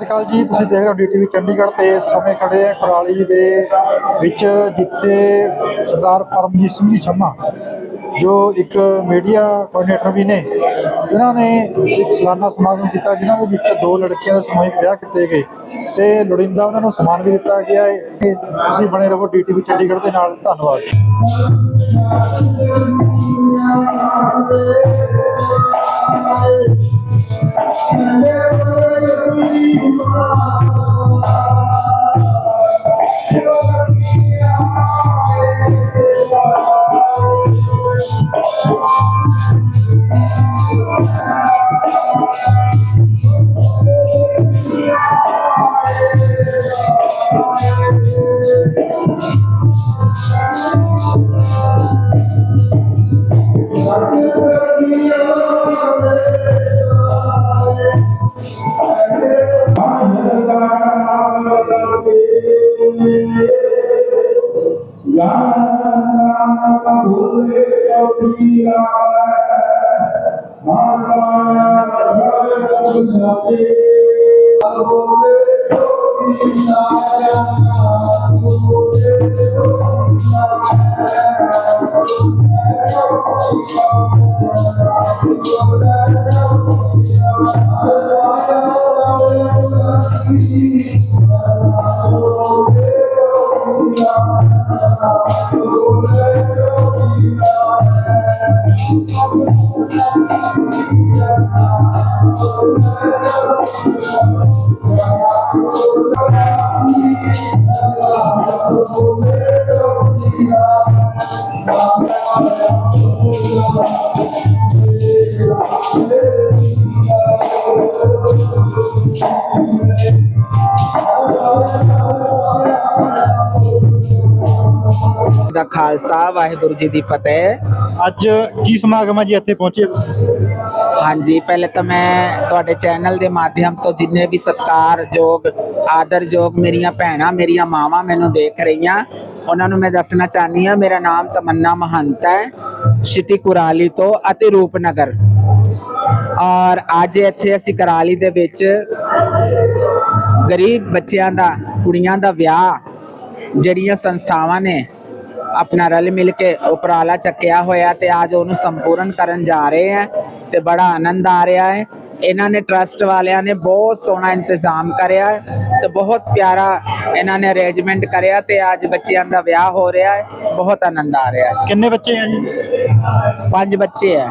ਸਤਿ ਸ਼੍ਰੀ ਅਕਾਲ ਜੀ, ਤੁਸੀਂ ਦੇਖ ਰਹੇ ਹੋ ਡੀਟੀਵੀ ਚੰਡੀਗੜ੍ਹ ਤੇ ਇਸ ਸਮੇਂ ਖੜੇ ਆ ਕੁਰਾਲੀ ਦੇ ਵਿੱਚ, ਜਿੱਥੇ ਸਰਦਾਰ ਪਰਮਜੀਤ ਸਿੰਘ ਜੀ ਛੰਮਾ ਜੋ ਇੱਕ ਮੀਡੀਆ ਕੋਆਰਡੀਨੇਟਰ ਵੀ ਨੇ, ਜਿਨ੍ਹਾਂ ਨੇ ਇੱਕ ਸਾਲਾਨਾ ਸਮਾਗਮ ਕੀਤਾ, ਜਿਨ੍ਹਾਂ ਦੇ ਵਿੱਚ ਦੋ ਲੜਕੀਆਂ ਦੇ ਸਮੂਹਿਕ ਵਿਆਹ ਕੀਤੇ ਗਏ ਤੇ ਲੋੜੀਂਦਾ ਉਹਨਾਂ ਨੂੰ ਸਨਮਾਨ ਵੀ ਦਿੱਤਾ ਗਿਆ ਹੈ। ਤੇ ਤੁਸੀਂ ਬਣੇ ਰਹੋ ਡੀਟੀਵੀ ਚੰਡੀਗੜ੍ਹ ਦੇ ਨਾਲ। ਧੰਨਵਾਦ। Thank you. Thank you. ਦਾ ਖਾਲਸਾ ਵਾਹਿਗੁਰੂ ਜੀ ਦੀ ਫਤਿਹ। ਅੱਜ ਕੀ ਸਮਾਗਮ ਹੈ ਜੀ ਇੱਥੇ ਪਹੁੰਚੇ? ਹਾਂਜੀ, ਪਹਿਲੇ ਤਾਂ ਮੈਂ ਤੁਹਾਡੇ ਚੈਨਲ ਦੇ ਮਾਧਿਅਮ ਤੋਂ ਜਿੰਨੇ ਵੀ ਸਤਿਕਾਰਯੋਗ, ਆਦਰਯੋਗ ਮੇਰੀਆਂ ਭੈਣਾਂ, ਮੇਰੀਆਂ ਮਾਵਾਂ ਮੈਨੂੰ ਦੇਖ ਰਹੀਆਂ, ਉਹਨਾਂ ਨੂੰ ਮੈਂ ਦੱਸਣਾ ਚਾਹਨੀ ਆ ਮੇਰਾ ਨਾਮ ਤਮੰਨਾ ਮਹੰਤ ਹੈ ਸਿਟੀ ਕੁਰਾਲੀ ਤੋਂ ਅਤੇ ਰੂਪਨਗਰ। ਔਰ ਅੱਜ ਇੱਥੇ ਅਸੀਂ ਕਰਾਲੀ ਦੇ ਵਿੱਚ ਗਰੀਬ ਬੱਚਿਆਂ ਦਾ, ਕੁੜੀਆਂ ਦਾ ਵਿਆਹ, ਜਿਹੜੀਆਂ ਸੰਸਥਾਵਾਂ ਨੇ, ਆਪਣਾ ਰਲ ਮਿਲ ਕੇ ਉਪਰਾਲਾ ਚੱਕਿਆ ਹੋਇਆ ਤੇ ਅੱਜ ਉਹਨੂੰ ਸੰਪੂਰਨ ਕਰਨ ਜਾ ਰਹੇ ਆ ਤੇ ਬੜਾ ਆਨੰਦ ਆ ਰਿਹਾ ਹੈ। ਇਹਨਾਂ ਨੇ ਟਰਸਟ ਵਾਲਿਆਂ ਨੇ ਬਹੁਤ ਸੋਹਣਾ ਇੰਤਜ਼ਾਮ ਕਰਿਆ ਤੇ ਬਹੁਤ ਪਿਆਰਾ ਇਹਨਾਂ ਨੇ ਅਰੇਂਜਮੈਂਟ ਕਰਿਆ ਤੇ ਅੱਜ ਬੱਚਿਆਂ ਦਾ ਵਿਆਹ ਹੋ ਰਿਹਾ ਹੈ। ਬਹੁਤ ਆਨੰਦ ਆ ਰਿਹਾ ਹੈ। ਕਿੰਨੇ ਬੱਚੇ ਆ ਜੀ? ਪੰਜ ਬੱਚੇ ਹੈ।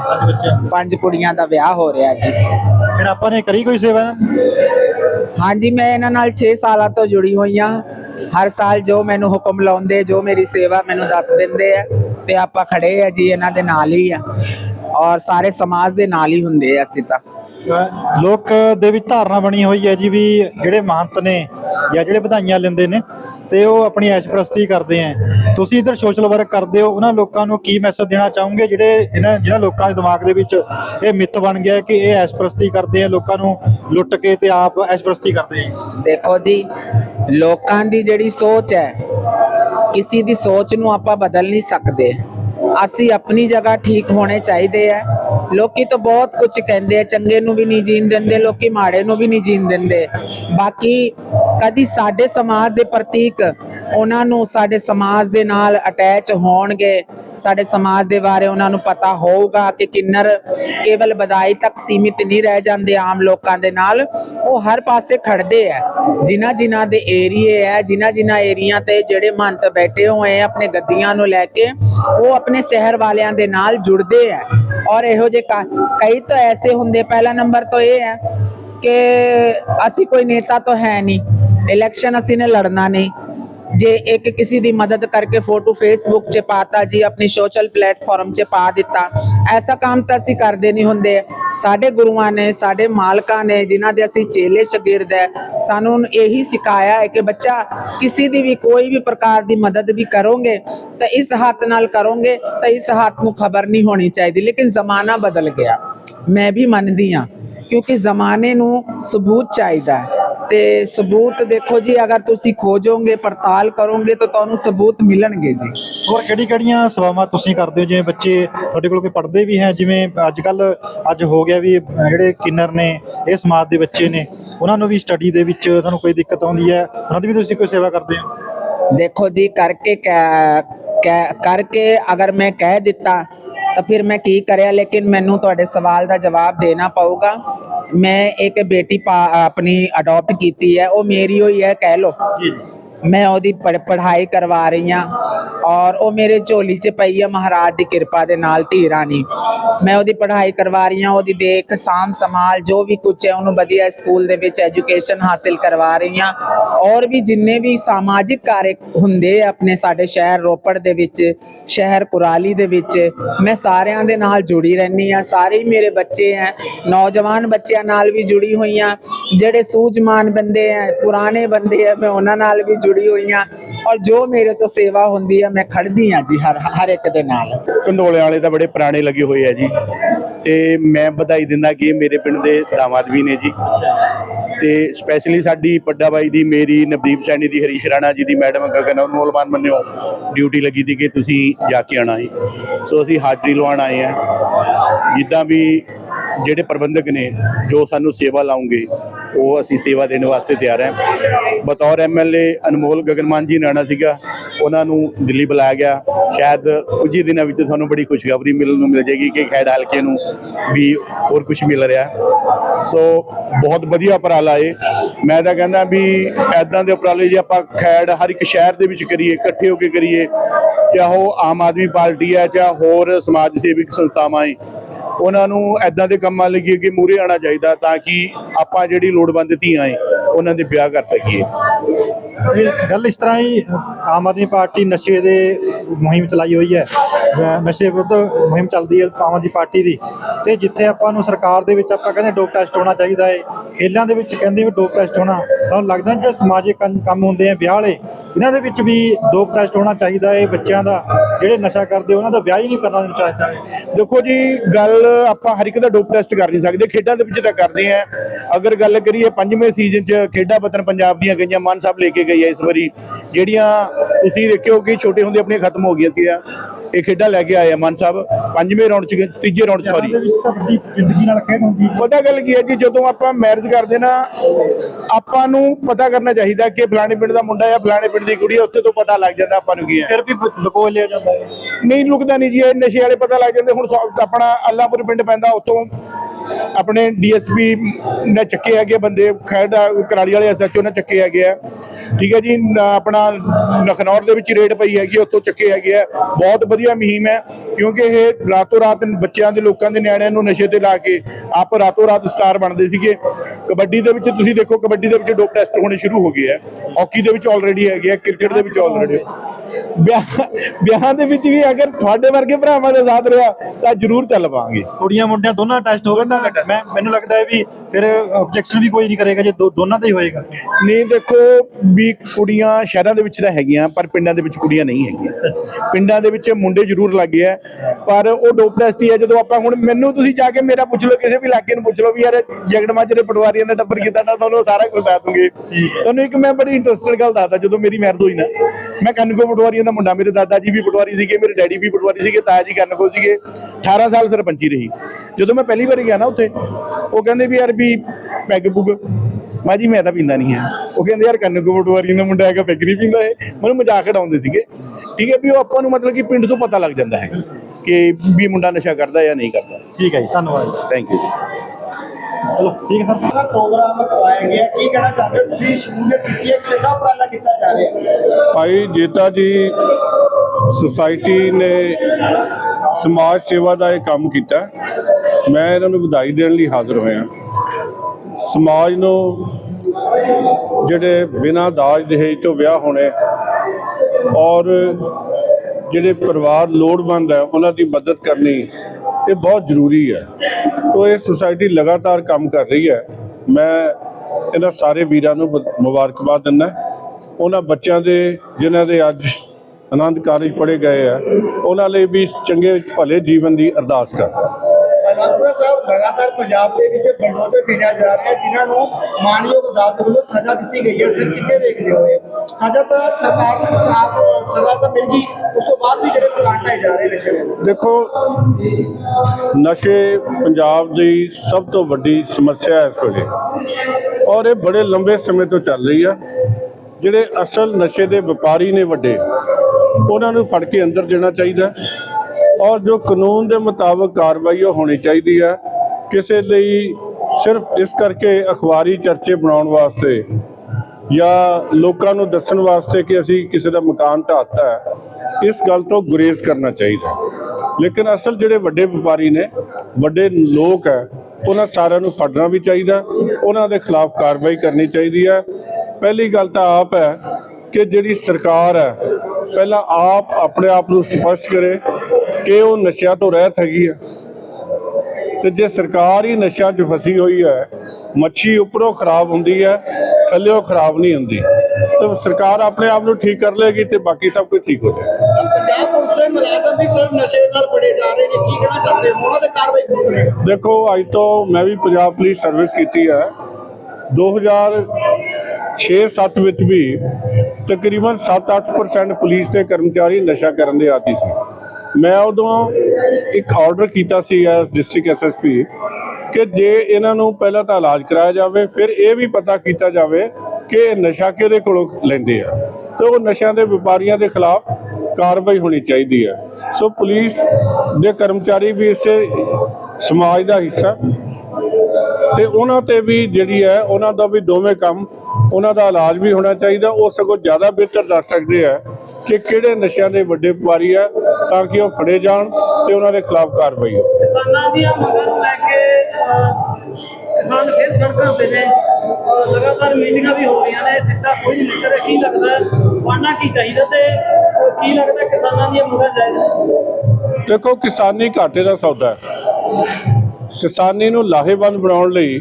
ਪੰਜ ਕੁੜੀਆਂ ਦਾ ਵਿਆਹ ਹੋ ਰਿਹਾ ਜੀ। ਫਿਰ ਆਪਾਂ ਨੇ ਕਰੀ ਕੋਈ ਸੇਵਾ? ਹਾਂਜੀ ਮੈਂ ਇਹਨਾਂ ਨਾਲ 6 ਸਾਲਾਂ ਤੋਂ ਜੁੜੀ ਹੋਈ ਹਾਂ। ਹਰ ਸਾਲ ਜੋ ਮੈਨੂੰ ਹੁਕਮ ਲਾਉਂਦੇ ਜੋ ਮੇਰੀ ਸੇਵਾ ਮੈਨੂੰ ਦੱਸ ਦਿੰਦੇ ਆ ਤੇ ਆਪਾਂ ਖੜੇ ਆ ਜੀ ਇਹਨਾਂ ਦੇ ਨਾਲ ਹੀ ਆ ਔਰ ਸਾਰੇ ਸਮਾਜ ਦੇ ਨਾਲ ਹੀ ਹੁੰਦੇ ਆ ਅਸੀਂ ਤਾਂ। ਲੋਕ ਦੇ ਵਿੱਚ ਧਾਰਨਾ ਬਣੀ ਹੋਈ ਹੈ ਜੀ ਵੀ ਜਿਹੜੇ ਮਹੰਤ ਨੇ ਜਾਂ ਜਿਹੜੇ ਵਧਾਈਆਂ ਲੈਂਦੇ ਨੇ ਤੇ ਉਹ ਆਪਣੀ ਐਸ਼ਪ੍ਰਸਤੀ ਕਰਦੇ ਆ ਤੁਸੀਂ ਇਧਰ ਸੋਸ਼ਲ ਵਰਕ ਕਰਦੇ ਹੋ ਉਹਨਾਂ ਲੋਕਾਂ ਨੂੰ ਕੀ ਮੈਸੇਜ ਦੇਣਾ ਚਾਹੋਗੇ ਜਿਹੜੇ ਇਹਨਾਂ ਜਿਹੜਾ ਲੋਕਾਂ ਦੇ ਦਿਮਾਗ ਦੇ ਵਿੱਚ ਇਹ ਮਿੱਥ ਬਣ ਗਿਆ ਕਿ ਇਹ ਐਸ਼ਪ੍ਰਸਤੀ ਕਰਦੇ ਆ ਲੋਕਾਂ ਨੂੰ ਲੁੱਟ ਕੇ ਤੇ ਆਪ ਐਸ਼ਪ੍ਰਸਤੀ ਕਰਦੇ ਆ ਦੇਖੋ ਜੀ ਲੋਕਾਂ ਦੀ ਜਿਹੜੀ ਸੋਚ ਹੈ ਕਿਸੇ ਦੀ ਸੋਚ ਨੂੰ ਆਪਾਂ ਬਦਲ ਨਹੀਂ ਸਕਦੇ। ਅਸੀਂ ਆਪਣੀ ਜਗ੍ਹਾ ਠੀਕ ਹੋਣੇ ਚਾਹੀਦੇ ਆ। ਲੋਕੀ ਤਾਂ ਬਹੁਤ ਕੁਝ ਕਹਿੰਦੇ ਆ, ਚੰਗੇ ਨੂੰ ਵੀ ਨਹੀਂ ਜੀਣ ਦਿੰਦੇ, ਲੋਕੀ ਮਾੜੇ ਨੂੰ ਵੀ ਨਹੀਂ ਜੀਣ ਦਿੰਦੇ। ਬਾਕੀ ਕਦੀ ਸਾਡੇ ਸਮਾਜ ਦੇ ਪ੍ਰਤੀਕ ਉਹਨਾਂ ਨੂੰ ਸਾਡੇ ਸਮਾਜ ਦੇ ਨਾਲ ਅਟੈਚ ਹੋਣਗੇ, ਸਾਡੇ ਸਮਾਜ ਦੇ ਬਾਰੇ ਉਹਨਾਂ ਨੂੰ ਪਤਾ ਹੋਊਗਾ ਕਿ ਕਿੰਨਰ ਕੇਵਲ ਵਧਾਈ ਤੱਕ ਸੀਮਿਤ ਨਹੀਂ ਰਹਿ ਜਾਂਦੇ ਆਮ ਲੋਕਾਂ ਦੇ ਨਾਲ। ਉਹ ਹਰ ਪਾਸੇ ਖੜਦੇ ਆ। ਜਿਨ੍ਹਾਂ ਜਿਨ੍ਹਾਂ ਦੇ ਏਰੀਏ ਹੈ ਜਿਨ੍ਹਾਂ ਜਿਨ੍ਹਾਂ ਏਰੀਆ ਤੇ ਜਿਹੜੇ ਮਹੰਤ ਬੈਠੇ ਹੋਏ ਆਪਣੇ ਗੱਦੀਆਂ ਨੂੰ ਲੈ ਕੇ, ਉਹ ਆਪਣੇ ਸ਼ਹਿਰ ਵਾਲਿਆਂ ਦੇ ਨਾਲ ਜੁੜਦੇ ਆ। ਔਰ ਇਹੋ ਜਿਹੇ ਕਈ ਤਾਂ ਐਸੇ ਹੁੰਦੇ, ਪਹਿਲਾ ਨੰਬਰ ਤਾਂ ਇਹ ਹੈ ਕਿ ਅਸੀਂ ਕੋਈ ਨੇਤਾ ਤਾਂ ਹੈ ਨਹੀਂ। ਇਲੈਕਸ਼ਨ ਅਸੀਂ ਨੇ ਲੜਨਾ ਨਹੀਂ। ਜੇ ਇੱਕ ਕਿਸੇ ਦੀ ਮਦਦ ਕਰਕੇ ਫੋਟੋ ਫੇਸਬੁੱਕ 'ਚ ਪਾਤਾ, ਜੀ ਆਪਣੀ ਸੋਸ਼ਲ ਪਲੇਟਫਾਰਮ 'ਚ ਪਾ ਦਿੱਤਾ, ਐਸਾ ਕੰਮ ਤਾਂ ਅਸੀਂ ਕਰਦੇ ਨਹੀਂ ਹੁੰਦੇ। ਸਾਡੇ ਗੁਰੂਆਂ ਨੇ, ਸਾਡੇ ਮਾਲਕਾਂ ਨੇ, ਜਿਨ੍ਹਾਂ ਦੇ ਅਸੀਂ ਚੇਲੇ ਸ਼ਾਗਿਰਦ ਹੈ ਸਾਨੂੰ ਇਹੀ ਸਿਖਾਇਆ ਹੈ ਕਿ ਬੱਚਾ, ਕਿਸੇ ਦੀ ਵੀ ਕੋਈ ਵੀ ਪ੍ਰਕਾਰ ਦੀ ਮਦਦ ਵੀ ਕਰੋਗੇ, ਤਾਂ ਇਸ ਹੱਥ ਨਾਲ ਕਰੋਗੇ, ਤਾਂ ਇਸ ਹੱਥ ਨੂੰ ਖਬਰ ਨਹੀਂ ਹੋਣੀ ਚਾਹੀਦੀ। ਲੇਕਿਨ ਜ਼ਮਾਨਾ ਬਦਲ ਗਿਆ। ਮੈਂ ਵੀ ਮੰਨਦੀ ਹਾਂ, ਕਿਉਂਕਿ ਜ਼ਮਾਨੇ ਨੂੰ ਸਬੂਤ ਚਾਹੀਦਾ ਹੈ। ਤੇ ਸਬੂਤ ਦੇਖੋ ਜੀ ਅਗਰ ਤੁਸੀਂ ਖੋਜੋਗੇ ਪੜਤਾਲ ਕਰੋਗੇ ਤਾਂ ਤੁਹਾਨੂੰ ਸਬੂਤ ਮਿਲਣਗੇ ਜੀ। ਹੋਰ ਕਿਹੜੀ ਕਿਹੜੀਆਂ ਸੇਵਾਵਾਂ ਤੁਸੀਂ ਕਰਦੇ ਹੋ? ਜਿਵੇਂ ਬੱਚੇ ਤੁਹਾਡੇ ਕੋਲ ਕੋਈ ਪੜ੍ਹਦੇ ਵੀ ਹੈ ਜਿਵੇਂ ਅੱਜ ਕੱਲ ਅੱਜ ਹੋ ਗਿਆ ਵੀ ਜਿਹੜੇ ਕਿੰਨਰ ਨੇ ਇਹ ਸਮਾਜ ਦੇ ਬੱਚੇ ਨੇ ਉਹਨਾਂ ਨੂੰ ਵੀ ਸਟੱਡੀ ਦੇ ਵਿੱਚ ਤੁਹਾਨੂੰ ਕੋਈ ਦਿੱਕਤ ਆਉਂਦੀ ਹੈ? ਉਹਨਾਂ ਦੀ ਵੀ ਤੁਸੀਂ ਕੋਈ ਸੇਵਾ ਕਰਦੇ ਹੋ? ਦੇਖੋ ਜੀ ਕਰਕੇ ਕਰਕੇ ਅਗਰ ਮੈਂ ਕਹਿ ਦਿੱਤਾ ਤਾਂ ਫਿਰ ਮੈਂ ਕੀ ਕਰਿਆ? ਲੇਕਿਨ ਮੈਨੂੰ ਤੁਹਾਡੇ ਸਵਾਲ ਦਾ ਜਵਾਬ ਦੇਣਾ ਪਊਗਾ। ਮੈਂ ਇੱਕ ਬੇਟੀ ਆਪਣੀ ਅਡਾਪਟ ਕੀਤੀ ਹੈ। ਉਹ ਮੇਰੀ ਹੋਈ ਹੈ ਕਹਿ ਲੋ ਮੈਂ ਉਹਦੀ ਪੜ੍ਹ- ਪੜ੍ਹਾਈ ਕਰਵਾ ਰਹੀ ਹਾਂ। ਔਰ ਉਹ ਮੇਰੇ ਝੋਲੀ 'ਚ ਪਈ ਆ ਮਹਾਰਾਜ ਦੀ ਕਿਰਪਾ ਦੇ ਨਾਲ ਧੀ ਰਾਣੀ। ਮੈਂ ਉਹਦੀ ਪੜ੍ਹਾਈ ਕਰਵਾ ਰਹੀ ਹਾਂ, ਉਹਦੀ ਦੇਖ ਸਾਂਭ ਸੰਭਾਲ ਜੋ ਵੀ ਕੁਝ ਹੈ, ਉਹਨੂੰ ਵਧੀਆ ਸਕੂਲ ਦੇ ਵਿੱਚ ਐਜੂਕੇਸ਼ਨ ਹਾਸਿਲ ਕਰਵਾ ਰਹੀ ਹਾਂ। ਔਰ ਵੀ ਜਿੰਨੇ ਵੀ ਸਮਾਜਿਕ ਕਾਰਜ ਹੁੰਦੇ ਆਪਣੇ ਸਾਡੇ ਸ਼ਹਿਰ ਰੋਪੜ ਦੇ ਵਿੱਚ, ਸ਼ਹਿਰ ਕੁਰਾਲੀ ਦੇ ਵਿੱਚ, ਮੈਂ ਸਾਰਿਆਂ ਦੇ ਨਾਲ ਜੁੜੀ ਰਹਿੰਦੀ ਆ ਸਾਰੇ ਮੇਰੇ ਬੱਚੇ ਹੈ, ਨੌਜਵਾਨ ਬੱਚਿਆਂ ਨਾਲ ਵੀ ਜੁੜੀ ਹੋਈਆਂ ਜਿਹੜੇ ਸੂਝਵਾਨ ਬੰਦੇ ਹੈ, ਪੁਰਾਣੇ ਬੰਦੇ ਹੈ, ਮੈਂ ਉਹਨਾਂ ਨਾਲ ਵੀ ਜੁੜੀ ਹੋਈਆਂ ਔਰ ਜੋ ਮੇਰੇ ਤੋਂ ਸੇਵਾ ਹੁੰਦੀ ਹੈ ਮੈਂ ਖੜਦੀ ਆ ਜੀ ਹਰ ਹਰ ਇੱਕ ਦੇ ਨਾਲ। ਕੰਦੋਲੇ ਵਾਲੇ ਤਾਂ ਬੜੇ ਪੁਰਾਣੇ ਲੱਗੇ ਹੋਏ ਆ ਜੀ। ਤੇ ਮੈਂ ਵਧਾਈ ਦਿੰਦਾ ਕਿ ਮੇਰੇ ਪਿੰਡ ਦੇ ਦਾਮਾਦ ਵੀ ਨੇ ਜੀ। ਤੇ ਸਪੈਸ਼ਲੀ ਸਾਡੀ ਪੱਡਾ ਬਾਈ ਦੀ, ਮੇਰੀ ਨਵਦੀਪ ਸੈਣੀ ਦੀ, ਹਰੀਸ਼ ਰਾਣਾ ਜੀ ਦੀ, ਮੈਡਮ ਗਗਨ ਅਨਮੋਲਮਾਨ ਮੰਨਿਓ ਡਿਊਟੀ ਲੱਗੀ ਸੀ ਕਿ ਤੁਸੀਂ ਜਾ ਕੇ ਆਣਾ ਹੈ ਸੋ ਅਸੀਂ ਹਾਜ਼ਰੀ ਲਵਾਉਣ ਆਏ ਆ। ਜਿੱਦਾਂ ਵੀ ਜਿਹੜੇ ਪ੍ਰਬੰਧਕ ਨੇ, ਜੋ ਸਾਨੂੰ ਸੇਵਾ ਲਾਉਂਗੇ ਉਹ ਅਸੀਂ ਸੇਵਾ ਦੇਣ ਵਾਸਤੇ ਤਿਆਰ ਹੈ। ਬਤੌਰ ਐਮਐਲਏ ਅਨਮੋਲ ਗਗਨਮਾਨ ਜੀ ਰਾਣਾ ਸੀਗਾ। ਉਹਨਾਂ ਨੂੰ ਦਿੱਲੀ ਬੁਲਾਇਆ ਗਿਆ। ਸ਼ਾਇਦ ਕੁਝ ਹੀ ਦਿਨਾਂ ਵਿੱਚ ਤੁਹਾਨੂੰ ਬੜੀ ਖੁਸ਼ਖਬਰੀ ਮਿਲਣ ਨੂੰ ਮਿਲ ਜਾਏਗੀ ਕਿ ਖੈੜ ਹਲਕੇ ਨੂੰ ਵੀ ਹੋਰ ਕੁਝ ਮਿਲ ਰਿਹਾ। ਸੋ ਬਹੁਤ ਵਧੀਆ ਉਪਰਾਲਾ ਏ ਮੈਂ ਤਾਂ ਕਹਿੰਦਾ ਵੀ ਐਦਾਂ ਦੇ ਉਪਰਾਲੇ ਜੇ ਆਪਾਂ ਖੈੜ ਹਰ ਇੱਕ ਸ਼ਹਿਰ ਦੇ ਵਿੱਚ ਕਰੀਏ, ਇਕੱਠੇ ਹੋ ਕੇ ਕਰੀਏ, ਚਾਹੇ ਉਹ ਆਮ ਆਦਮੀ ਪਾਰਟੀ ਹੈ ਜਾਂ ਹੋਰ ਸਮਾਜ ਸੇਵਿਕ ਸੰਸਥਾਵਾਂ ਏ ਉਹਨਾਂ ਨੂੰ ਐਦਾਂ ਦੇ ਕੰਮਾਂ ਲਈ ਕਿ ਮੂਰੇ ਆਣਾ ਚਾਹੀਦਾ ਤਾਂ ਕਿ ਆਪਾਂ ਜਿਹੜੀ ਲੋੜਵੰਦ ਧੀਆਂ ਏ, ਉਹਨਾਂ ਦੇ ਵਿਆਹ ਕਰ ਸਕੀਏ। ਗੱਲ ਇਸ ਤਰ੍ਹਾਂ ਹੀ ਆਮ ਆਦਮੀ ਪਾਰਟੀ ਨਸ਼ੇ ਦੇ ਮੁਹਿੰਮ ਚਲਾਈ ਹੋਈ ਹੈ। ਨਸ਼ੇ ਵਿਰੁੱਧ ਮੁਹਿੰਮ ਚੱਲਦੀ ਹੈ ਆਮ ਆਦਮੀ ਪਾਰਟੀ ਦੀ। ਤੇ ਜਿੱਥੇ ਆਪਾਂ ਨੂੰ ਸਰਕਾਰ ਦੇ ਵਿੱਚ ਆਪਾਂ ਕਹਿੰਦੇ ਡੋਪ ਟੈਸਟ ਹੋਣਾ ਚਾਹੀਦਾ ਹੈ ਖੇਲਾਂ ਦੇ ਵਿੱਚ ਕਹਿੰਦੇ ਵੀ ਡੋਪ ਟੈਸਟ ਹੋਣਾ। ਤਾਂ ਲੱਗਦਾ ਜਿਹੜੇ ਸਮਾਜਿਕ ਕੰਮ- ਕੰਮ ਹੁੰਦੇ ਆ ਵਿਆਹ ਵਾਲੇ, ਇਹਨਾਂ ਦੇ ਵਿੱਚ ਵੀ ਡੋਪ ਟੈਸਟ ਹੋਣਾ ਚਾਹੀਦਾ ਹੈ ਬੱਚਿਆਂ ਦਾ। ਜਿਹੜੇ ਨਸ਼ਾ ਕਰਦੇ ਉਹਨਾਂ ਦਾ ਵਿਆਹ ਹੀ ਨਹੀਂ ਕਰਨਾ ਚਾਹੀਦਾ ਦੇਖੋ ਜੀ, ਗੱਲ ਆਪਾਂ ਹਰ ਇੱਕ ਦਾ ਡੋਪ ਟੈਸਟ ਕਰ ਨਹੀਂ ਸਕਦੇ, ਖੇਡਾਂ ਦੇ ਵਿੱਚ ਤਾਂ ਕਰਦੇ ਆ। ਅਗਰ ਗੱਲ ਕਰੀਏ ਪੰਜਵੇਂ ਸੀਜ਼ਨ 'ਚ ਖੇਡਾਂ ਵਤਨ ਪੰਜਾਬ ਦੀਆਂ ਗਈਆਂ, ਮਾਨ ਸਾਹਿਬ ਲੈ ਕੇ ਗਈ ਹੈ ਇਸ ਵਾਰੀ। ਜਿਹੜੀਆਂ ਤੁਸੀਂ ਦੇਖਿਓ ਕਿ ਛੋਟੇ ਹੁੰਦੇ ਆਪਣੀਆਂ ਖਤਮ ਹੋ ਗਈਆਂ ਸੀ ਆ ਇਹ ਖੇਡਾਂ ਲੈ ਕੇ ਆਏ ਆ ਮਾਨ ਸਾਹਿਬ ਪੰਜਵੇਂ ਰਾਉਂਡ 'ਚ ਤੀਜੇ ਰਾਉਂਡ ਇਹਨਾਂ ਸੌਰੀ ਜ਼ਿੰਦਗੀ ਨਾਲ ਖੇਡ ਹੁੰਦੀ ਪਤਾ ਗੱਲ ਕੀ ਹੈ ਜੀ ਜਦੋਂ ਆਪਾਂ ਮੈਰਿਜ ਕਰਦੇ ਨਾ ਆਪਾਂ ਨੂੰ ਪਤਾ ਕਰਨਾ ਚਾਹੀਦਾ ਕਿ ਫਲਾਣੇ ਪਿੰਡ ਦਾ ਮੁੰਡਾ ਜਾਂ ਫਲਾਣੇ ਪਿੰਡ ਦੀ ਕੁੜੀ ਹੈ ਉੱਥੇ ਤੋਂ ਪਤਾ ਲੱਗ ਜਾਂਦਾ ਆਪਾਂ ਨੂੰ ਕੀ ਹੈ। ਫਿਰ ਵੀ ਲੁਕੋ ਲਿਆ ਜਾਂਦਾ ਹੈ। ਨਹੀਂ ਲੁਕਦਾ ਨਹੀਂ ਜੀ ਇਹ ਨਸ਼ੇ ਵਾਲੇ ਪਤਾ ਲੱਗ ਜਾਂਦੇ ਹੁਣ ਸੌ- ਆਪਣਾ ਅੱਲਾਪੁਰ ਪਿੰਡ ਪੈਂਦਾ ਉੱਥੋਂ ਆਪਣੇ ਡੀਐਸਪੀ ਨੇ ਚੱਕੇ ਹੈਗੇ ਬੰਦੇ ਖੈਰ ਦਾ ਕਰਾਲੀ ਵਾਲੇ ਐਸਐਚਓ ਨੇ ਚੱਕੇ ਹੈਗੇ ਆ। ਠੀਕ ਹੈ ਜੀ ਆਪਣਾ ਲਖਨੌਰ ਦੇ ਵਿੱਚ ਰੇਡ ਪਈ ਹੈਗੀ ਉੱਥੋਂ ਚੱਕੇ ਹੈਗੇ ਆ। ਬਹੁਤ ਵਧੀਆ ਮੁਹਿੰਮ ਹੈ, ਕਿਉਂਕਿ ਇਹ ਰਾਤੋਂ ਰਾਤ ਬੱਚਿਆਂ ਦੇ ਲੋਕਾਂ ਦੇ ਨਿਆਣਿਆਂ ਨੂੰ ਨਸ਼ੇ ਤੇ ਲਾ ਕੇ ਆਪ ਰਾਤੋਂ ਰਾਤ ਸਟਾਰ ਬਣਦੇ ਸੀਗੇ। ਕਬੱਡੀ ਦੇ ਵਿੱਚ ਤੁਸੀਂ ਦੇਖੋ, ਕਬੱਡੀ ਦੇ ਵਿੱਚ ਡੋਪ ਟੈਸਟ ਹੋਣੇ ਸ਼ੁਰੂ ਹੋ ਗਏ ਹੈ ਹਾਕੀ ਦੇ ਵਿੱਚ ਆਲਰੇਡੀ ਹੈਗੇ ਆ, ਕ੍ਰਿਕਟ ਦੇ ਵਿੱਚ ਆਲਰੇਡੀ ਵਿਆਹ, ਵਿਆਹਾਂ ਦੇ ਵਿੱਚ ਵੀ ਅਗਰ ਤੁਹਾਡੇ ਵਰਗੇ ਭਰਾਵਾਂ ਦਾ ਸਾਥ ਰਿਹਾ, ਤਾਂ ਜ਼ਰੂਰ ਚੱਲ ਪਾਵਾਂਗੇ। ਕੁੜੀਆਂ ਮੁੰਡਿਆਂ ਦੋਨਾਂ ਟੈਸਟ ਹੋ ਗਏ ਹੋਵੇ ਤਾਂ ਮੈਂ ਮੈਨੂੰ ਲੱਗਦਾ ਹੈ ਵੀ ਫਿਰ ਆਬਜੈਕਸ਼ਨ ਵੀ ਕੋਈ ਨਹੀਂ ਕਰੇਗਾ ਜੇ ਦੋ- ਦੋਨਾਂ ਦਾ ਹੀ ਹੋਏਗਾ। ਨਹੀਂ, ਦੇਖੋ, ਵੀ ਕੁੜੀਆਂ ਸ਼ਹਿਰਾਂ ਦੇ ਵਿੱਚ ਤਾਂ ਹੈਗੀਆਂ, ਪਰ ਪਿੰਡਾਂ ਦੇ ਵਿੱਚ ਕੁੜੀਆਂ ਨਹੀਂ ਹੈਗੀਆਂ। ਪਿੰਡਾਂ ਦੇ ਵਿੱਚ ਮੁੰਡੇ ਜ਼ਰੂਰ ਲੱਗੇ ਆ, ਪਰ ਉਹ ਡੋਪ ਟੈਸਟ ਹੀ ਹੈ ਜਦੋਂ ਆਪਾਂ ਹੁਣ ਮੈਨੂੰ ਤੁਸੀਂ ਜਾ ਕੇ ਮੇਰਾ ਪੁੱਛ ਲਓ, ਕਿਸੇ ਵੀ ਇਲਾਕੇ ਨੂੰ ਪੁੱਛ ਲਓ ਵੀ ਯਾਰ, ਜਗੜ ਮਾਜਰੇ ਪਟਵਾਰੀਆਂ ਦਾ ਟੱਬਰ ਕਿਦਾਂ ਦਾ, ਤੁਹਾਨੂੰ ਸਾਰਾ ਕੁਝ ਦੱਸ ਦੂੰਗੇ। ਤੁਹਾਨੂੰ ਇੱਕ ਮੈਂ ਬੜੀ ਇੰਟਰਸਟਿੰਗ ਗੱਲ ਦੱਸਦਾ, ਜਦੋਂ ਮੇਰੀ ਮੈਰਿਜ ਹੋਈ ਨਾ, ਮੈਂ ਕੰਨਗੋ ਪਟਵਾਰੀਆਂ ਦਾ ਮੁੰਡਾ, ਮੇਰੇ ਦਾਦਾ ਜੀ ਵੀ ਪਟਵਾਰੀ ਸੀਗੇ, ਮੇਰੇ ਡੈਡੀ ਵੀ ਪਟਵਾਰੀ ਸੀਗੇ, ਤਾਇਆ ਜੀ ਕੰਨਗੋ ਸੀਗੇ 18 ਸਾਲ ਸਰਪੰਚੀ ਰਹੀ। ਜਦੋਂ ਮੈਂ ਪਹਿਲੀ ਵਾਰੀ ਗਿਆ ਨਾ ਉੱਥੇ, ਉਹ ਕਹਿੰਦੇ ਵੀ ਯਾਰ ਵੀ ਪੈਗ ਪੁਗ। ਮੈਂ ਜੀ ਮੈਂ ਤਾਂ ਪੀਂਦਾ ਨਹੀਂ ਹੈ। ਉਹ ਕਹਿੰਦੇ ਯਾਰ ਕੰਨਗੋ ਪਟਵਾਰੀ ਦਾ ਮੁੰਡਾ ਹੈਗਾ ਪੈਗ ਨਹੀਂ ਪੀਂਦਾ ਇਹ। ਮੈਨੂੰ ਮਜ਼ਾਕ ਉਡਾਉਂਦੇ ਸੀਗੇ। ਠੀਕ ਹੈ ਵੀ ਉਹ ਆਪਾਂ ਨੂੰ ਮਤਲਬ ਕਿ ਪਿੰਡ ਤੋਂ ਪਤਾ ਲੱਗ ਜਾਂਦਾ ਹੈ ਕਿ ਵੀ ਮੁੰਡਾ ਨਸ਼ਾ ਕਰਦਾ ਜਾਂ ਨਹੀਂ ਕਰਦਾ। ਠੀਕ ਹੈ ਜੀ ਧੰਨਵਾਦ। ਥੈਂਕ ਯੂ ਚਲੋ ਠੀਕ ਹੈ ਸਰ। ਦਾ ਪ੍ਰੋਗਰਾਮ ਕਰਵਾਇਆ ਗਿਆ ਕੀ ਕਹਿਣਾ ਚਾਹੁੰਦੇ ਤੁਸੀਂ ਸ਼ਮੂਲੀਅਤ ਕੀਤੀ ਹੈ ਕਿਹੜਾ ਉਪਰਾਲਾ ਕੀਤਾ ਜਾ ਰਿਹਾ ਹੈ। ਭਾਈ ਜੇਤਾ ਜੀ ਸੁਸਾਇਟੀ ਨੇ ਸਮਾਜ ਸੇਵਾ ਦਾ ਇਹ ਕੰਮ ਕੀਤਾ। ਮੈਂ ਇਹਨਾਂ ਨੂੰ ਵਧਾਈ ਦੇਣ ਲਈ ਹਾਜ਼ਰ ਹੋਇਆ। ਸਮਾਜ ਨੂੰ ਜਿਹੜੇ ਬਿਨਾਂ ਦਾਜ ਦਹੇਜ ਤੋਂ ਵਿਆਹ ਹੋਣੇ ਔਰ ਜਿਹੜੇ ਪਰਿਵਾਰ ਲੋੜਵੰਦ ਹੈ ਉਹਨਾਂ ਦੀ ਮਦਦ ਕਰਨੀ ਇਹ ਬਹੁਤ ਜ਼ਰੂਰੀ ਹੈ। ਤੋ ਇਹ ਸੁਸਾਇਟੀ ਲਗਾਤਾਰ ਕੰਮ ਕਰ ਰਹੀ ਹੈ। ਮੈਂ ਇਹਨਾਂ ਸਾਰੇ ਵੀਰਾਂ ਨੂੰ ਮੁਬਾਰਕਬਾਦ ਦਿੰਦਾ ਉਹਨਾਂ ਬੱਚਿਆਂ ਦੇ, ਜਿਨ੍ਹਾਂ ਦੇ ਅੱਜ ਆਨੰਦ ਕਾਰਜ ਪੜੇ ਗਏ ਆ, ਉਹਨਾਂ ਲਈ ਵੀ ਚੰਗੇ ਭਲੇ ਜੀਵਨ ਦੀ ਅਰਦਾਸ ਕਰਦਾ ਅਨੰਦਪੁਰ ਸਾਹਿਬ ਲਗਾਤਾਰ ਪੰਜਾਬ ਦੇ ਵਿੱਚ ਬਲਡੋਜ਼ਰ ਭੇਜਿਆ ਜਾ ਰਿਹਾ ਜਿਨ੍ਹਾਂ ਨੂੰ ਮਾਨਯੋਗ ਅਦਾਲਤ ਵੱਲੋਂ ਸਜ਼ਾ ਦਿੱਤੀ ਗਈ ਹੈ। ਸਰ, ਕਿੱਥੇ ਦੇਖਦੇ ਹੋ ਸਜ਼ਾ ਤਾਂ ਸਰਕਾਰ ਨੂੰ ਸਾਫ਼ ਸਜ਼ਾ ਤਾਂ ਮਿਲ ਗਈ। ਵੀ ਜਾ ਰਹੇ ਨਸ਼ੇ ਦੇਖੋ, ਨਸ਼ੇ ਪੰਜਾਬ ਦੀ ਸਭ ਤੋਂ ਵੱਡੀ ਸਮੱਸਿਆ ਹੈ ਇਸ ਵੇਲੇ। ਔਰ ਇਹ ਬੜੇ ਲੰਬੇ ਸਮੇਂ ਤੋਂ ਚੱਲ ਰਹੀ ਆ। ਜਿਹੜੇ ਅਸਲ ਨਸ਼ੇ ਦੇ ਵਪਾਰੀ ਨੇ ਵੱਡੇ, ਉਹਨਾਂ ਨੂੰ ਫੜ ਕੇ ਅੰਦਰ ਦੇਣਾ ਚਾਹੀਦਾ ਔਰ ਜੋ ਕਾਨੂੰਨ ਦੇ ਮੁਤਾਬਕ ਕਾਰਵਾਈ ਉਹ ਹੋਣੀ ਚਾਹੀਦੀ ਹੈ। ਕਿਸੇ ਲਈ ਸਿਰਫ ਇਸ ਕਰਕੇ ਅਖਬਾਰੀ ਚਰਚੇ ਬਣਾਉਣ ਵਾਸਤੇ ਜਾਂ ਲੋਕਾਂ ਨੂੰ ਦੱਸਣ ਵਾਸਤੇ ਕਿ ਅਸੀਂ ਕਿਸੇ ਦਾ ਮਕਾਨ ਢਾਤਾ ਹੈ, ਇਸ ਗੱਲ ਤੋਂ ਗੁਰੇਜ਼ ਕਰਨਾ ਚਾਹੀਦਾ ਲੇਕਿਨ ਅਸਲ ਜਿਹੜੇ ਵੱਡੇ ਵਪਾਰੀ ਨੇ, ਵੱਡੇ ਲੋਕ ਹੈ, ਉਹਨਾਂ ਸਾਰਿਆਂ ਨੂੰ ਫੜਨਾ ਵੀ ਚਾਹੀਦਾ ਉਹਨਾਂ ਦੇ ਖਿਲਾਫ ਕਾਰਵਾਈ ਕਰਨੀ ਚਾਹੀਦੀ ਹੈ। ਪਹਿਲੀ ਗੱਲ ਤਾਂ ਆਪ ਹੈ ਕਿ ਜਿਹੜੀ ਸਰਕਾਰ ਹੈ, ਪਹਿਲਾਂ ਆਪ ਆਪਣੇ ਆਪ ਨੂੰ ਸਪਸ਼ਟ ਕਰੇ ਕਿ ਉਹ ਨਸ਼ਿਆਂ ਤੋਂ ਰਹਿਤ ਹੈਗੀ ਹੈ। ਤੇ ਜੇ ਸਰਕਾਰ ਹੀ ਨਸ਼ਿਆਂ 'ਚ ਫਸੀ ਹੋਈ ਹੈ, ਮੱਛੀ ਉੱਪਰੋਂ ਖਰਾਬ ਹੁੰਦੀ ਹੈ ਥੱਲੇੋਂ ਖਰਾਬ ਨਹੀਂ ਹੁੰਦੀ। ਤੇ ਸਰਕਾਰ ਆਪਣੇ ਆਪ ਨੂੰ ਠੀਕ ਕਰ ਲੇਗੀ ਤੇ ਬਾਕੀ ਸਭ ਕੁਝ ਠੀਕ ਹੋ ਜਾਏਗਾ। ਦੇਖੋ, ਅੱਜ ਤੋਂ ਮੈਂ ਵੀ ਪੰਜਾਬ ਪੁਲਿਸ ਸਰਵਿਸ ਕੀਤੀ ਹੈ। 2006-7 ਵਿੱਚ ਵੀ ਤਕਰੀਬਨ 7-8% ਪੁਲਿਸ ਦੇ ਕਰਮਚਾਰੀ ਨਸ਼ਾ ਕਰਨ ਦੇ ਆਦੀ ਸੀ। ਮੈਂ ਉਦੋਂ ਇੱਕ ਆਰਡਰ ਕੀਤਾ ਸੀ ਐਸ ਡਿਸਟ੍ਰਿਕਟ ਐਸਐਸਪੀ ਕਿ ਜੇ ਇਹਨਾਂ ਨੂੰ ਪਹਿਲਾਂ ਤਾਂ ਇਲਾਜ ਕਰਾਇਆ ਜਾਵੇ, ਫਿਰ ਇਹ ਵੀ ਪਤਾ ਕੀਤਾ ਜਾਵੇ ਕਿ ਇਹ ਨਸ਼ਾ ਕਿਹਦੇ ਕੋਲੋਂ ਲੈਂਦੇ ਆ। ਤੇ ਉਹ ਨਸ਼ਿਆਂ ਦੇ ਵਪਾਰੀਆਂ ਦੇ ਖਿਲਾਫ ਕਾਰਵਾਈ ਹੋਣੀ ਚਾਹੀਦੀ ਹੈ। ਸੋ ਪੁਲਿਸ ਦੇ ਕਰਮਚਾਰੀ ਵੀ ਇਸੇ ਸਮਾਜ ਦਾ ਹਿੱਸਾ। ਤੇ ਉਹਨਾਂ ਤੇ ਵੀ ਜਿਹੜੀ ਹੈ, ਉਹਨਾਂ ਦਾ ਵੀ ਦੋਵੇਂ ਕੰਮ, ਉਹਨਾਂ ਦਾ ਇਲਾਜ ਵੀ ਹੋਣਾ ਚਾਹੀਦਾ। ਉਹ ਸਗੋਂ ਜ਼ਿਆਦਾ ਬਿਹਤਰ ਦੱਸ ਸਕਦੇ ਆ ਕਿ ਕਿਹੜੇ ਨਸ਼ਿਆਂ ਦੇ ਵੱਡੇ ਵਪਾਰੀ ਆ, ਤਾਂ ਕਿ ਉਹ ਫੜੇ ਜਾਣ ਤੇ ਉਹਨਾਂ ਦੇ ਖਿਲਾਫ ਕਾਰਵਾਈ ਹੋ ਕਿਸਾਨਾਂ ਦੀਆਂ ਮੰਗਾਂ ਲੈ ਕੇ ਕਿਸਾਨ ਫਿਰ ਸੜਕਾਂ ਤੇ ਨੇ। ਲਗਾਤਾਰ ਮੀਟਿੰਗਾਂ ਵੀ ਹੋ ਰਹੀਆਂ ਨੇ। ਸਿੱਧਾ ਕੋਈ ਨਹੀਂ ਨਿਕਲ ਰਿਹਾ। ਕੀ ਲੱਗਦਾ ਬਣਨਾ ਕੀ ਚਾਹੀਦਾ ਤੇ ਕੀ ਲੱਗਦਾ ਕਿਸਾਨਾਂ ਦੀਆਂ ਮੰਗਾਂ ਜਾਇਜ਼ ਦੇਖੋ, ਕਿਸਾਨੀ ਘਾਟੇ ਦਾ ਸੌਦਾ ਹੈ। ਕਿਸਾਨੀ ਨੂੰ ਲਾਹੇਵੰਦ ਬਣਾਉਣ ਲਈ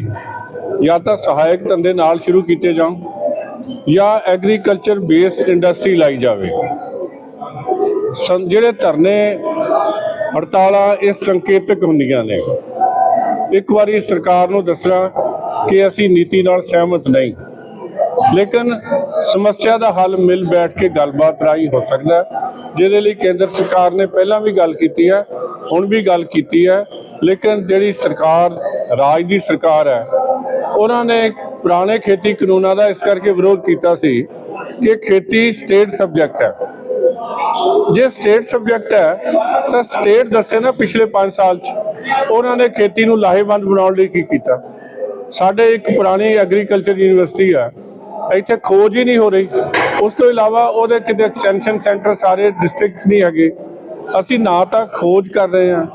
ਜਾਂ ਤਾਂ ਸਹਾਇਕ ਧੰਦੇ ਨਾਲ ਸ਼ੁਰੂ ਕੀਤੇ ਜਾਣ ਜਾਂ ਐਗਰੀਕਲਚਰ ਬੇਸਡ ਇੰਡਸਟਰੀ ਲਾਈ ਜਾਵੇ। ਜਿਹੜੇ ਧਰਨੇ, ਹੜਤਾਲਾਂ ਇਹ ਸੰਕੇਤਕ ਹੁੰਦੀਆਂ ਨੇ। ਇੱਕ ਵਾਰੀ ਸਰਕਾਰ ਨੂੰ ਦੱਸਣਾ ਕਿ ਅਸੀਂ ਨੀਤੀ ਨਾਲ ਸਹਿਮਤ ਨਹੀਂ। ਲੇਕਿਨ ਸਮੱਸਿਆ ਦਾ ਹੱਲ ਮਿਲ ਬੈਠ ਕੇ ਗੱਲਬਾਤ ਰਾਹੀਂ ਹੋ ਸਕਦਾ ਜਿਹਦੇ ਲਈ ਕੇਂਦਰ ਸਰਕਾਰ ਨੇ ਪਹਿਲਾਂ ਵੀ ਗੱਲ ਕੀਤੀ ਹੈ, ਹੁਣ ਵੀ ਗੱਲ ਕੀਤੀ ਹੈ। ਲੇਕਿਨ ਜਿਹੜੀ ਸਰਕਾਰ, ਰਾਜ ਦੀ ਸਰਕਾਰ ਹੈ, ਉਹਨਾਂ ਨੇ ਪੁਰਾਣੇ ਖੇਤੀ ਕਾਨੂੰਨਾਂ ਦਾ ਇਸ ਕਰਕੇ ਵਿਰੋਧ ਕੀਤਾ ਸੀ ਕਿ ਖੇਤੀ ਸਟੇਟ ਸਬਜੈਕਟ ਹੈ। ਜੇ ਸਟੇਟ ਸਬਜੈਕਟ ਹੈ, ਤਾਂ ਸਟੇਟ ਦੱਸੇ ਨਾ ਪਿਛਲੇ 5 ਸਾਲ ਚ ਉਹਨਾਂ ਨੇ ਖੇਤੀ ਨੂੰ ਲਾਹੇਵੰਦ ਬਣਾਉਣ ਲਈ ਕੀ ਕੀਤਾ। ਸਾਡੇ ਇੱਕ ਪੁਰਾਣੀ ਐਗਰੀਕਲਚਰ ਯੂਨੀਵਰਸਿਟੀ ਆ, ਇੱਥੇ ਖੋਜ ਹੀ ਨਹੀਂ ਹੋ ਰਹੀ। ਉਸ ਤੋਂ ਇਲਾਵਾ ਉਹਦੇ ਕਿਤੇ ਐਕਸਟੈਂਸ਼ਨ ਸੈਂਟਰ ਸਾਰੇ ਡਿਸਟ੍ਰਿਕਟਸ ਨਹੀਂ ਹੈਗੇ। ਅਸੀਂ ਨਾ ਤਾਂ ਖੋਜ ਕਰ ਰਹੇ ਹਾਂ,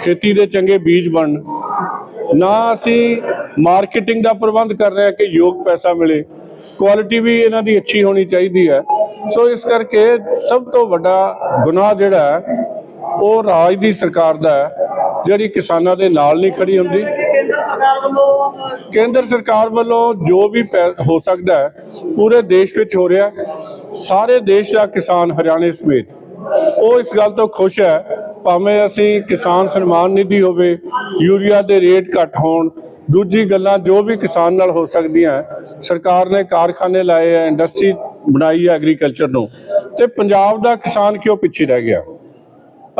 ਖੇਤੀ ਦੇ ਚੰਗੇ ਬੀਜ ਬਣਨ। ਨਾ ਅਸੀਂ ਮਾਰਕੀਟਿੰਗ ਦਾ ਪ੍ਰਬੰਧ ਕਰ ਰਹੇ ਹਾਂ ਕਿ ਯੋਗ ਪੈਸਾ ਮਿਲੇ। ਕੁਆਲਿਟੀ ਵੀ ਇਹਨਾਂ ਦੀ ਅੱਛੀ ਹੋਣੀ ਚਾਹੀਦੀ ਹੈ। ਸੋ ਇਸ ਕਰਕੇ ਸਭ ਤੋਂ ਵੱਡਾ ਗੁਨਾਹ ਜਿਹੜਾ ਹੈ, ਉਹ ਰਾਜ ਦੀ ਸਰਕਾਰ ਦਾ ਹੈ, ਜਿਹੜੀ ਕਿਸਾਨਾਂ ਦੇ ਨਾਲ ਨਹੀਂ ਖੜੀ ਹੁੰਦੀ। ਕੇਂਦਰ ਸਰਕਾਰ ਵੱਲੋਂ ਜੋ ਵੀ ਪੈ- ਹੋ ਸਕਦਾ ਹੈ, ਪੂਰੇ ਦੇਸ਼ ਵਿੱਚ ਹੋ ਰਿਹਾ ਸਾਰੇ ਦੇਸ਼ ਦਾ ਕਿਸਾਨ ਹਰਿਆਣੇ ਸਮੇਤ। ਉਹ ਇਸ ਗੱਲ ਤੋਂ ਖੁਸ਼ ਹੈ, ਭਾਵੇਂ ਅਸੀਂ ਕਿਸਾਨ ਸਨਮਾਨ ਨਿਧੀ ਹੋਵੇ, ਯੂਰੀਆ ਦੇ ਰੇਟ ਘੱਟ ਹੋਣ ਦੂਜੀ ਗੱਲਾਂ ਜੋ ਵੀ ਕਿਸਾਨ ਨਾਲ ਹੋ ਸਕਦੀਆਂ ਸਰਕਾਰ ਨੇ ਕਾਰਖਾਨੇ ਲਾਏ ਹੈ, ਇੰਡਸਟਰੀ ਬਣਾਈ ਹੈ ਐਗਰੀਕਲਚਰ ਨੂੰ, ਤੇ ਪੰਜਾਬ ਦਾ ਕਿਸਾਨ ਕਿਉਂ ਪਿੱਛੇ ਰਹਿ ਗਿਆ?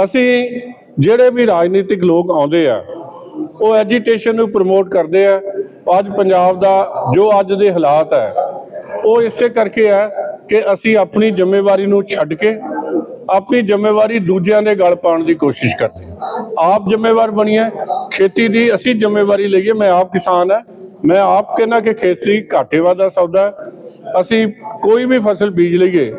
ਅਸੀਂ ਜਿਹੜੇ ਵੀ ਰਾਜਨੀਤਿਕ ਲੋਕ ਆਉਂਦੇ ਆ, ਉਹ ਐਜੀਟੇਸ਼ਨ ਨੂੰ ਪ੍ਰਮੋਟ ਕਰਦੇ ਆ। ਅੱਜ ਪੰਜਾਬ ਦਾ ਜੋ ਅੱਜ ਦੇ ਹਾਲਾਤ ਹੈ, ਉਹ ਇਸੇ ਕਰਕੇ ਹੈ ਕਿ ਅਸੀਂ ਆਪਣੀ ਜ਼ਿੰਮੇਵਾਰੀ ਨੂੰ ਛੱਡ ਕੇ ਆਪਣੀ ਜ਼ਿੰਮੇਵਾਰੀ ਦੂਜਿਆਂ ਦੇ ਗਲ ਪਾਉਣ ਦੀ ਕੋਸ਼ਿਸ਼ ਕਰਦੇ ਹਾਂ। ਆਪ ਜ਼ਿੰਮੇਵਾਰ ਬਣੀਏ ਖੇਤੀ ਦੀ ਅਸੀਂ ਜ਼ਿੰਮੇਵਾਰੀ ਲਈਏ ਮੈਂ ਆਪ ਕਿਸਾਨ ਹੈ। ਮੈਂ ਆਪ ਕਹਿੰਦਾ ਕਿ ਖੇਤੀ ਘਾਟੇ ਵਾਦਾ ਸੌਦਾ। ਅਸੀਂ ਕੋਈ ਵੀ ਫਸਲ ਬੀਜ ਲਈਏ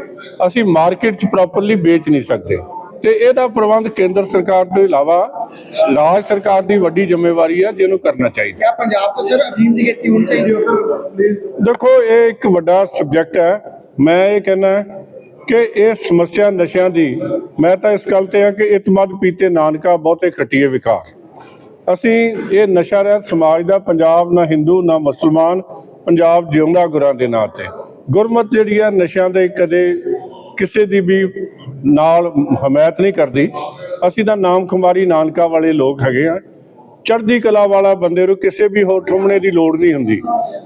ਅਸੀਂ ਮਾਰਕੀਟ 'ਚ ਪ੍ਰੋਪਰਲੀ ਵੇਚ ਨਹੀਂ ਸਕਦੇ। ਤੇ ਇਹਦਾ ਪ੍ਰਬੰਧ ਕੇਂਦਰ ਸਰਕਾਰ ਤੋਂ ਇਲਾਵਾ ਰਾਜ ਸਰਕਾਰ ਦੀ ਵੱਡੀ ਜ਼ਿੰਮੇਵਾਰੀ ਹੈ ਜਿਹਨੂੰ ਕਰਨਾ ਚਾਹੀਦਾ ਕਿਆ ਪੰਜਾਬ ਤੋਂ ਸਿਰ ਅਫੀਮ ਦੀ ਖੇਤੀ ਹੋਣੀ ਚਾਹੀਦੀ ਹੋ? ਦੇਖੋ ਇਹ ਇੱਕ ਵੱਡਾ ਸਬਜੈਕਟ ਹੈ। ਮੈਂ ਇਹ ਕਹਿੰਦਾ ਕਿ ਇਹ ਸਮੱਸਿਆ ਨਸ਼ਿਆਂ ਦੀ, ਮੈਂ ਤਾਂ ਇਸ ਗੱਲ ਤੇ ਆ ਕਿ ਇਤਮਦ ਪੀਤੇ ਨਾਨਕਾ ਬਹੁਤੇ ਖੱਟੀਏ ਵਿਕਾਰ ਅਸੀਂ ਇਹ ਨਸ਼ਾ ਰਹਿਤ ਸਮਾਜ ਦਾ ਪੰਜਾਬ ਨਾ ਹਿੰਦੂ ਨਾ ਮੁਸਲਮਾਨ, ਪੰਜਾਬ ਜਿਉਂਦਾ ਗੁਰਾਂ ਦੇ ਨਾਂ ਤੇ। ਗੁਰਮਤ ਜਿਹੜੀ ਆ ਨਸ਼ਿਆਂ ਦੇ ਕਦੇ ਕਿਸੇ ਦੀ ਵੀ ਨਾਲ ਹਮਾਇਤ ਨਹੀਂ ਕਰਦੀ। ਅਸੀਂ ਤਾਂ ਨਾਮ ਖੁਮਾਰੀ ਨਾਨਕਾ ਵਾਲੇ ਲੋਕ ਹੈਗੇ ਆ। ਚੜ੍ਹਦੀ ਕਲਾ ਵਾਲਾ ਬੰਦੇ ਨੂੰ ਕਿਸੇ ਵੀ ਹੋਰ ਠੁਮਣੇ ਦੀ ਲੋੜ ਨਹੀਂ ਹੁੰਦੀ।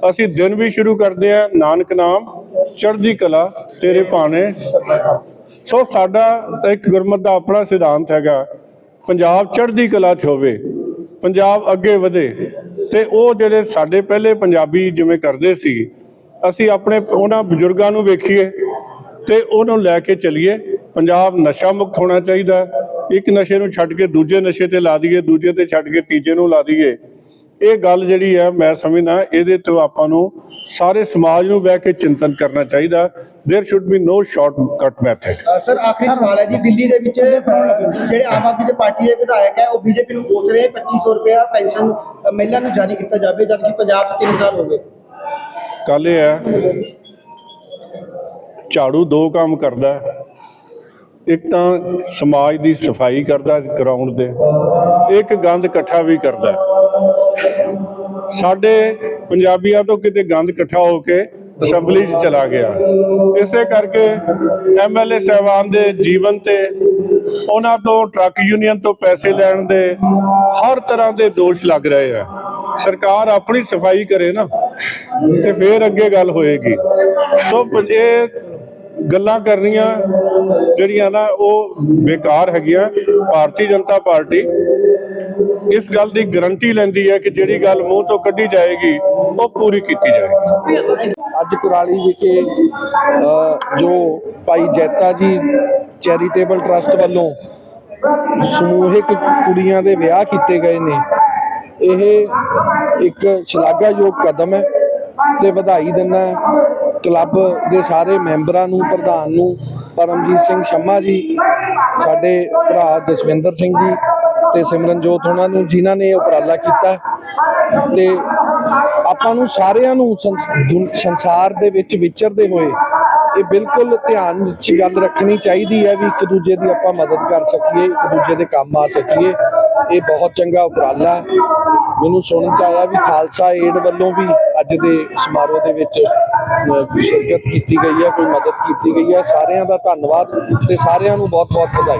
ਅਸੀਂ ਦਿਨ ਵੀ ਸ਼ੁਰੂ ਕਰਦੇ ਆ ਨਾਨਕ ਨਾਮ ਚੜ੍ਹਦੀ ਕਲਾ, ਤੇਰੇ ਭਾਣੇ। ਸੋ ਸਾਡਾ ਇੱਕ ਗੁਰਮਤ ਦਾ ਆਪਣਾ ਸਿਧਾਂਤ ਹੈਗਾ, ਪੰਜਾਬ ਚੜ੍ਹਦੀ ਕਲਾ 'ਚ ਹੋਵੇ, ਪੰਜਾਬ ਅੱਗੇ ਵਧੇ, ਤੇ ਉਹ ਜਿਹੜੇ ਸਾਡੇ ਪਹਿਲੇ ਪੰਜਾਬੀ ਜਿਵੇਂ ਕਰਦੇ ਸੀ, ਅਸੀਂ ਆਪਣੇ ਉਹਨਾਂ ਬਜ਼ੁਰਗਾਂ ਨੂੰ ਵੇਖੀਏ ਤੇ ਉਹਨੂੰ ਲੈ ਕੇ ਚੱਲੀਏ। ਪੰਜਾਬ ਨਸ਼ਾ ਮੁਕਤ ਹੋਣਾ ਚਾਹੀਦਾ, ਇੱਕ ਨਸ਼ੇ ਨੂੰ ਛੱਡ ਕੇ ਦੂਜੇ ਨਸ਼ੇ ਤੇ ਲਾ ਦਈਏ, ਦੂਜੇ ਤੇ ਛੱਡ ਕੇ ਤੀਜੇ ਨੂੰ ਲਾ ਦਈਏ। ਇਹ ਗੱਲ ਜਿਹੜੀ ਹੈ ਮੈਂ ਸਮਝਦਾ ਇਹਦੇ ਤੋਂ ਆਪਾਂ ਨੂੰ ਸਾਰੇ ਸਮਾਜ ਨੂੰ ਬਹਿ ਕੇ ਚਿੰਤਨ ਕਰਨਾ ਚਾਹੀਦਾ there should be no shortcut method sir ਆਖਰੀ ਸਵਾਲ ਹੈ ਜੀ ਦਿੱਲੀ ਦੇ ਵਿੱਚ ਜਿਹੜੇ ਆਮ ਆਦਮੀ ਦੇ ਪਾਰਟੀ ਦੇ ਵਿਧਾਇਕ ਹੈ ਉਹ ਬੀਜੇਪੀ ਨੂੰ ਪੁੱਛ ਰਹੇ 2500 ਰੁਪਇਆ ਪੈਨਸ਼ਨ ਮਹਿਲਾ ਨੂੰ ਜਾਰੀ ਕੀਤਾ ਜਾਵੇ ਜਦਕਿ ਪੰਜਾਬ 'ਚ 3 ਸਾਲ ਹੋ ਗਏ ਗੱਲ ਇਹ ਹੈ ਝਾੜੂ ਦੋ ਕੰਮ ਕਰਦਾ। ਇੱਕ ਤਾਂ ਸਮਾਜ ਦੀ ਸਫ਼ਾਈ ਕਰਦਾ ਗਰਾਊਂਡ ਦੇ ਇੱਕ ਗੰਦ ਇਕੱਠਾ ਵੀ ਕਰਦਾ ਹੈ। ਸਾਡੇ ਪੰਜਾਬੀਆਂ ਤੋਂ ਕਿਤੇ ਗੰਦ ਇਕੱਠਾ ਹੋ ਕੇ ਅਸੈਂਬਲੀ 'ਚ ਚਲਾ ਗਿਆ। ਇਸੇ ਕਰਕੇ ਐਮਐਲਏ ਸਹਿਬਾਨ ਦੇ ਜੀਵਨ ਤੇ ਉਹਨਾਂ ਤੋਂ ਟਰੱਕ ਯੂਨੀਅਨ ਤੋਂ ਪੈਸੇ ਲੈਣ ਦੇ ਹਰ ਤਰ੍ਹਾਂ ਦੇ ਦੋਸ਼ ਲੱਗ ਰਹੇ ਆ। ਸਰਕਾਰ ਆਪਣੀ ਸਫ਼ਾਈ ਕਰੇ ਨਾ, ਤੇ ਫੇਰ ਅੱਗੇ ਗੱਲ ਹੋਏਗੀ। ਸੋ ਇਹ ਗੱਲਾਂ ਕਰਨੀਆਂ ਜਿਹੜੀਆਂ ਨਾ ਉਹ ਬੇਕਾਰ ਹੈਗੀਆਂ। ਭਾਰਤੀ ਜਨਤਾ ਪਾਰਟੀ ਇਸ ਗੱਲ ਦੀ ਗਾਰੰਟੀ ਲੈਂਦੀ ਹੈ ਕਿ ਜਿਹੜੀ ਗੱਲ ਮੂੰਹ ਤੋਂ ਕੱਢੀ ਜਾਏਗੀ, ਉਹ ਪੂਰੀ ਕੀਤੀ ਜਾਏਗੀ। ਅੱਜ ਕੁਰਾਲੀ ਵਿਖੇ ਜੋ ਭਾਈ ਜੈਤਾ ਜੀ ਚੈਰੀਟੇਬਲ ਟਰਸਟ ਵੱਲੋਂ ਸਮੂਹਿਕ ਕੁੜੀਆਂ ਦੇ ਵਿਆਹ ਕੀਤੇ ਗਏ ਨੇ, ਇਹ ਇੱਕ ਸ਼ਲਾਘਾਯੋਗ ਕਦਮ ਹੈ ਤੇ ਵਧਾਈ ਦਿੰਦਾ ਕਲੱਬ ਦੇ ਸਾਰੇ ਮੈਂਬਰਾਂ ਨੂੰ, ਪ੍ਰਧਾਨ ਨੂੰ, ਪਰਮਜੀਤ ਸਿੰਘ ਸ਼ੰਮਾ ਜੀ, ਸਾਡੇ ਭਰਾ ਜਸਵਿੰਦਰ ਸਿੰਘ ਜੀ ਤੇ ਸਿਮਰਨਜੋਤ ਉਹਨਾਂ ਨੂੰ ਜਿਨ੍ਹਾਂ ਨੇ ਇਹ ਉਪਰਾਲਾ ਕੀਤਾ ਤੇ ਆਪਾਂ ਨੂੰ ਸਾਰਿਆਂ ਨੂੰ ਸੰਸ- ਦੁਨ- ਸੰਸਾਰ ਦੇ ਵਿੱਚ ਵਿਚਰਦੇ ਹੋਏ ਇਹ ਬਿਲਕੁਲ ਧਿਆਨ ਵਿੱਚ ਗੱਲ ਰੱਖਣੀ ਚਾਹੀਦੀ ਹੈ ਵੀ ਇੱਕ ਦੂਜੇ ਦੀ ਆਪਾਂ ਮਦਦ ਕਰ ਸਕੀਏ, ਇੱਕ ਦੂਜੇ ਦੇ ਕੰਮ ਆ ਸਕੀਏ। ਇਹ ਬਹੁਤ ਚੰਗਾ ਉਪਰਾਲਾ। ਮੈਨੂੰ ਸੁਣਨ ਚ ਆਇਆ ਵੀ ਖਾਲਸਾ ਏਡ ਵੱਲੋਂ ਵੀ ਅੱਜ ਦੇ ਸਮਾਰੋਹ ਦੇ ਵਿੱਚ ਸ਼ਿਰਕਤ ਕੀਤੀ ਗਈ ਹੈ, ਕੋਈ ਮਦਦ ਕੀਤੀ ਗਈ ਹੈ। ਸਾਰਿਆਂ ਦਾ ਧੰਨਵਾਦ ਤੇ ਸਾਰਿਆਂ ਨੂੰ ਬਹੁਤ ਬਹੁਤ ਵਧਾਈ।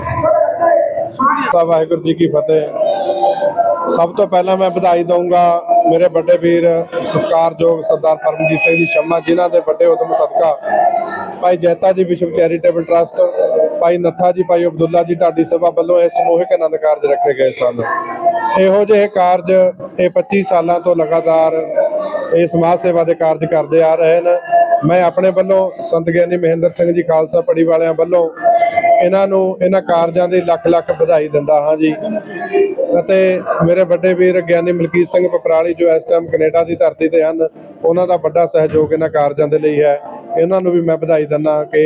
ਤਾਂ ਵਾਹਿਗੁਰੂ ਜੀ ਕੀ ਫਤਿਹ। ਸਭ ਤੋਂ ਪਹਿਲਾਂ ਮੈਂ ਵਧਾਈ ਦਊਂਗਾ ਮੇਰੇ ਵੱਡੇ ਵੀਰ ਸਤਿਕਾਰਯੋਗ ਸਰਦਾਰ ਪਰਮਜੀਤ ਸਿੰਘ ਜੀ ਸ਼ਰਮਾ, ਜਿਨ੍ਹਾਂ ਦੇ ਵੱਡੇ ਉਦਮ ਸਦਕਾ ਭਾਈ ਜੈਤਾ ਜੀ ਵਿਸ਼ਵ ਚੈਰੀਟੇਬਲ ਟਰਸਟ, ਭਾਈ ਨੱਥਾ ਜੀ, ਭਾਈ ਅਬਦੁੱਲਾ ਜੀ ਢਾਡੀ ਸਭਾ ਵੱਲੋਂ ਇਹ ਸਮੂਹਿਕ ਆਨੰਦ ਕਾਰਜ ਰੱਖੇ ਗਏ ਸਨ। ਇਹੋ ਜਿਹੇ ਕਾਰਜ ਇਹ 25 ਸਾਲਾਂ ਤੋਂ ਲਗਾਤਾਰ ਇਹ ਸਮਾਜ ਸੇਵਾ ਦੇ ਕਾਰਜ ਕਰਦੇ ਆ ਰਹੇ ਨੇ। ਮੈਂ ਆਪਣੇ ਵੱਲੋਂ ਸੰਤ ਗਿਆਨੀ ਮਹਿੰਦਰ ਸਿੰਘ ਜੀ ਖਾਲਸਾ ਪੜੀ ਵਾਲਿਆਂ ਵੱਲੋਂ ਇਹਨਾਂ ਨੂੰ ਇਹਨਾਂ ਕਾਰਜਾਂ ਦੀ ਲੱਖ ਲੱਖ ਵਧਾਈ ਦਿੰਦਾ ਹਾਂ ਜੀ। ਅਤੇ ਮੇਰੇ ਵੱਡੇ ਵੀਰ ਗਿਆਨੀ ਮਲਕੀਤ ਸਿੰਘ ਪਪਰਾਲੀ ਜੋ ਇਸ ਟਾਈਮ ਕੈਨੇਡਾ ਦੀ ਧਰਤੀ ਤੇ ਹਨ ਉਹਨਾਂ ਦਾ ਵੱਡਾ ਸਹਿਯੋਗ ਇਹਨਾਂ ਕਾਰਜਾਂ ਦੇ ਲਈ ਹੈ। ਇਹਨਾਂ ਨੂੰ ਵੀ ਮੈਂ ਵਧਾਈ ਦਿੰਦਾ ਕਿ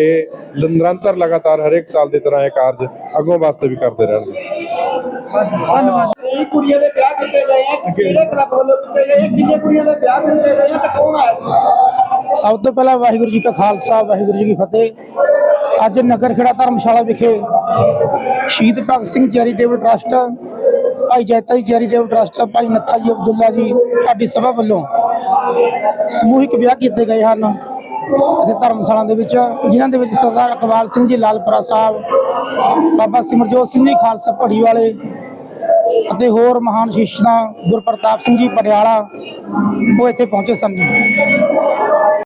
ਨਿਰੰਤਰ ਲਗਾਤਾਰ ਹਰੇਕ ਸਾਲ ਦੀ ਤਰ੍ਹਾਂ ਇਹ ਕਾਰਜ ਅੱਗੋਂ ਵਾਸਤੇ ਵੀ ਕਰਦੇ ਰਹਿਣਗੇ ਧੰਨਵਾਦ ਇਹ ਕੁੜੀਆਂ ਦੇ ਵਿਆਹ ਕੀਤੇ ਗਏ ਆ ਕਿਹੜੇ ਕਲੱਬ ਵੱਲੋਂ ਕੀਤੇ ਗਏ ਆ ਕਿੰਨੇ ਕੁੜੀਆਂ ਦੇ ਵਿਆਹ ਕੀਤੇ ਗਏ ਆ ਤੇ ਕੌਣ ਆਇਆ ਸੀ? ਸਭ ਤੋਂ ਪਹਿਲਾਂ ਵਾਹਿਗੁਰੂ ਜੀ ਕਾ ਖਾਲਸਾ ਵਾਹਿਗੁਰੂ ਜੀ ਕੀ ਫਤਿਹ। ਅੱਜ ਨਗਰ ਖੇੜਾ ਧਰਮਸ਼ਾਲਾ ਵਿਖੇ ਸ਼ਹੀਦ ਭਗਤ ਸਿੰਘ ਚੈਰੀਟੇਬਲ ਟਰਸਟ, ਭਾਈ ਜੈਤਾ ਜੀ ਚੈਰੀਟੇਬਲ ਟਰਸਟ, ਭਾਈ ਨੱਥਾ ਜੀ ਅਬਦੁੱਲਾ ਜੀ ਢਾਡੀ ਸਭਾ ਵੱਲੋਂ ਸਮੂਹਿਕ ਵਿਆਹ ਕੀਤੇ ਗਏ ਹਨ। ਅਤੇ ਧਰਮਸ਼ਾਲਾ ਦੇ ਵਿੱਚ, ਜਿਨ੍ਹਾਂ ਦੇ ਵਿੱਚ ਸਰਦਾਰ ਇਕਬਾਲ ਸਿੰਘ ਜੀ, ਲਾਲਪੁਰਾ ਸਾਹਿਬ, ਬਾਬਾ ਸਿਮਰਜੋਤ ਸਿੰਘ ਜੀ, ਖਾਲਸਾ ਪੜੀ ਵਾਲੇ ਅਤੇ ਹੋਰ ਮਹਾਨ ਸ਼ਿਸ਼ਤਾਂ ਗੁਰਪ੍ਰਤਾਪ ਸਿੰਘ ਜੀ, ਪਟਿਆਲਾ, ਉਹ ਇੱਥੇ ਪਹੁੰਚੇ ਸਨ